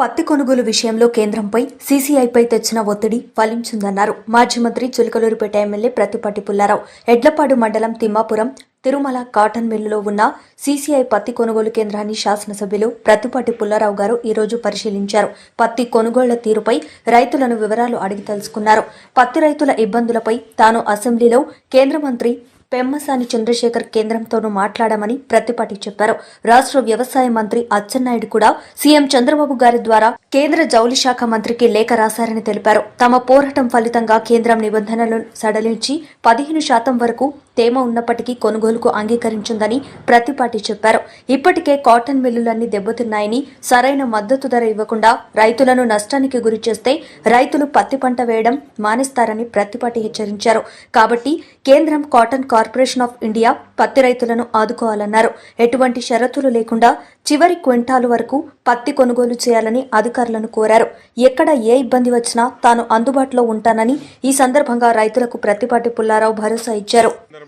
పత్తి కొనుగోలు విషయంలో కేంద్రంపై సీసీఐపై తెచ్చిన ఒత్తిడి ఫలించిందన్నారు. మాజీ మంత్రి చిలకలూరుపేట ఎమ్మెల్యే ప్రతిపాటి పుల్లారావు. ఎడ్లపాడు మండలం తిమ్మాపురం తిరుమల కాటన్ మిల్లులో ఉన్న సీసీఐ పత్తి కొనుగోలు కేంద్రాన్ని శాసనసభ్యులు ప్రతిపాటి పుల్లారావు గారు ఈ రోజు పరిశీలించారు. పత్తి కొనుగోళ్ళ తీరుపై రైతులను వివరాలు అడిగి తెలుసుకున్నారు. పత్తి రైతుల ఇబ్బందులపై తాను అసెంబ్లీలో కేంద్ర మంత్రి పెమ్మసాని చంద్రశేఖర్ కేంద్రంతోనూ మాట్లాడామని ప్రతిపాటి చెప్పారు. రాష్ట్ర వ్యవసాయ మంత్రి అచ్చెన్నాయుడు కూడా సీఎం చంద్రబాబు గారి ద్వారా కేంద్ర జౌళి శాఖ మంత్రికి లేఖ రాశారని తెలిపారు. తమ పోరాటం ఫలితంగా కేంద్రం నిబంధనలను సడలించి పదిహేను శాతం వరకు తేమ ఉన్నప్పటికీ కొనుగోలుకు అంగీకరించిందని ప్రతిపాటి చెప్పారు. ఇప్పటికే కాటన్ మిల్లులన్నీ దెబ్బతిన్నాయని సరైన మద్దతు ధర ఇవ్వకుండా రైతులను నష్టానికి గురి చేస్తే రైతులు పత్తి పంట వేయడం మానేస్తారని ప్రతిపాటి హెచ్చరించారు. కాబట్టి కేంద్రం కాటన్ కార్పొరేషన్ ఆఫ్ ఇండియా పత్తి రైతులను ఆదుకోవాలన్నారు. ఎటువంటి షరతులు లేకుండా చివరి క్వింటాలు వరకు పత్తి కొనుగోలు చేయాలని అధికారులను కోరారు. ఎక్కడ ఏ ఇబ్బంది వచ్చినా తాను అందుబాటులో ఉంటానని ఈ సందర్భంగా రైతులకు ప్రతిపాటి పుల్లారావు భరోసా ఇచ్చారు. కేంద్ర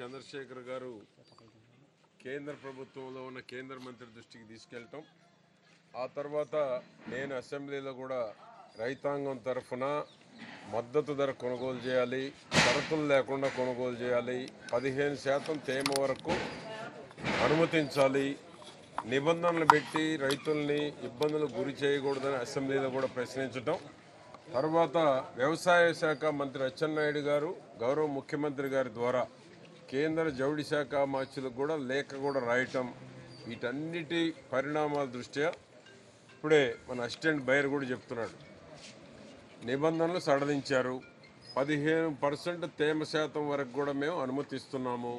చంద్రశేఖర్ గారు కేంద్ర ప్రభుత్వంలో ఉన్న కేంద్ర మంత్రి దృష్టికి తీసుకెళ్ళటం ఆ తర్వాత నేను అసెంబ్లీలో కూడా రైతాంగం తరఫున మద్దతు ధర కొనుగోలు చేయాలి షరతులు లేకుండా కొనుగోలు చేయాలి పదిహేను శాతం తేమ వరకు అనుమతించాలి నిబంధనలు పెట్టి రైతుల్ని ఇబ్బందులకు గురి చేయకూడదని అసెంబ్లీలో కూడా ప్రశ్నించటం. తర్వాత వ్యవసాయ శాఖ మంత్రి అచ్చెన్నాయుడు గారు గౌరవ ముఖ్యమంత్రి గారి ద్వారా కేంద్ర జౌడి శాఖ మార్చులకు కూడా లేఖ కూడా రాయటం. వీటన్నిటి పరిణామాల దృష్ట్యా ఇప్పుడే మన అసిస్టెంట్ బయర్ కూడా చెప్తున్నాడు. నిబంధనలు సడలించారు. పదిహేను పర్సెంట్ తేమ శాతం వరకు కూడా మేము అనుమతిస్తున్నాము.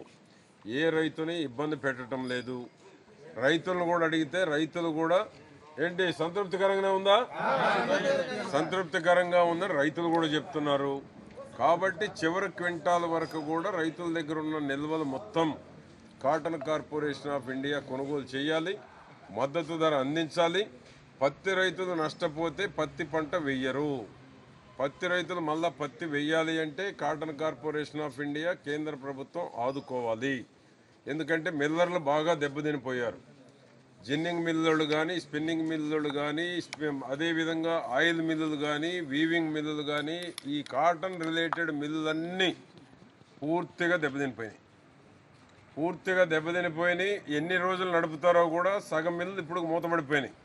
ఏ రైతుని ఇబ్బంది పెట్టడం లేదు. రైతులను కూడా అడిగితే రైతులు కూడా ఏంటి సంతృప్తికరంగా ఉందా? సంతృప్తికరంగా ఉందని రైతులు కూడా చెప్తున్నారు. కాబట్టి చివరి క్వింటాల్ వరకు కూడా రైతుల దగ్గర ఉన్న నిల్వలు మొత్తం కాటన్ కార్పొరేషన్ ఆఫ్ ఇండియా కొనుగోలు చేయాలి. మద్దతు ధర అందించాలి. పత్తి రైతులు నష్టపోతే పత్తి పంట వెయ్యరు. పత్తి రైతులు మళ్ళా పత్తి వెయ్యాలి అంటే కాటన్ కార్పొరేషన్ ఆఫ్ ఇండియా కేంద్ర ప్రభుత్వం ఆదుకోవాలి. ఎందుకంటే మిల్లర్లు బాగా దెబ్బతినిపోయారు. జిన్నింగ్ మిల్లులు కానీ స్పిన్నింగ్ మిల్లులు కానీ అదేవిధంగా ఆయిల్ మిల్లులు కానీ వీవింగ్ మిల్లులు కానీ ఈ కాటన్ రిలేటెడ్ మిల్లులన్నీ పూర్తిగా దెబ్బతినిపోయినాయి. పూర్తిగా దెబ్బతినిపోయినాయి. ఎన్ని రోజులు నడుపుతారో కూడా సగం మిల్లులు ఇప్పుడు మూతపడిపోయినాయి.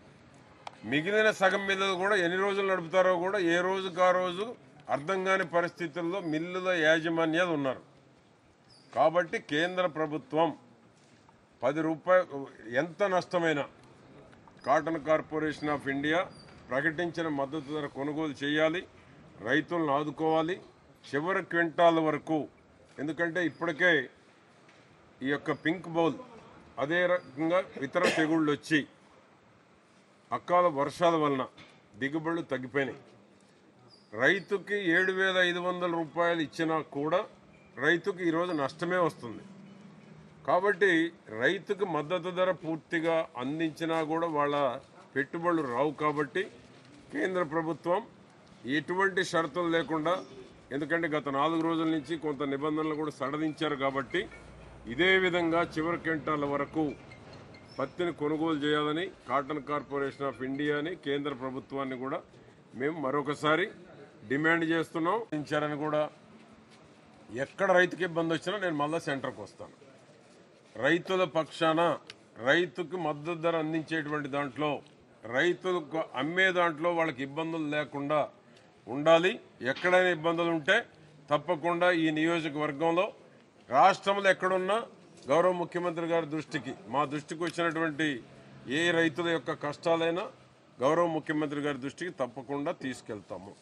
మిగిలిన సగం మిల్లులు కూడా ఎన్ని రోజులు నడుపుతారో కూడా ఏ రోజుకు ఆ రోజు అర్థం కాని పరిస్థితుల్లో మిల్లుల యాజమాన్యాలు ఉన్నారు. కాబట్టి కేంద్ర ప్రభుత్వం పది రూపాయలు ఎంత నష్టమైనా కాటన్ కార్పొరేషన్ ఆఫ్ ఇండియా ప్రకటించిన మద్దతు ధర కొనుగోలు చేయాలి రైతులను ఆదుకోవాలి చివరి క్వింటాల వరకు ఎందుకంటే ఇప్పటికే ఈ యొక్క పింక్ బౌల్ అదే రకంగా ఇతర తెగుళ్ళు వచ్చి అకాల వర్షాల వలన దిగుబడులు తగ్గిపోయినాయి. రైతుకి ఏడు వేల ఐదు వందల రూపాయలు ఇచ్చినా కూడా రైతుకు ఈరోజు నష్టమే వస్తుంది. కాబట్టి రైతుకు మద్దతు ధర పూర్తిగా అందించినా కూడా వాళ్ళ పెట్టుబడులు రావు కాబట్టి కేంద్ర ప్రభుత్వం ఎటువంటి షరతులు లేకుండా ఎందుకంటే గత నాలుగు రోజుల నుంచి కొంత నిబంధనలు కూడా సడలించారు కాబట్టి ఇదే విధంగా చివరి క్వింటాల వరకు పత్తిని కొనుగోలు చేయాలని కాటన్ కార్పొరేషన్ ఆఫ్ ఇండియాని కేంద్ర ప్రభుత్వాన్ని కూడా మేము మరొకసారి డిమాండ్ చేస్తున్నాం. ఇచ్చారని కూడా ఎక్కడ రైతుకి ఇబ్బంది వచ్చినా నేను మళ్ళీ సెంటర్కి వస్తాను. రైతుల పక్షాన రైతుకు మద్దతు ధర అందించేటువంటి దాంట్లో రైతులకు అమ్మే దాంట్లో వాళ్ళకి ఇబ్బందులు లేకుండా ఉండాలి. ఎక్కడైనా ఇబ్బందులు ఉంటే తప్పకుండా ఈ నియోజకవర్గంలో రాష్ట్రంలో ఎక్కడున్నా గౌరవ ముఖ్యమంత్రి గారి దృష్టికి మా దృష్టికి వచ్చినటువంటి ఏ రైతుల యొక్క కష్టాలైనా గౌరవ ముఖ్యమంత్రి గారి దృష్టికి తప్పకుండా తీసుకెళ్తాము.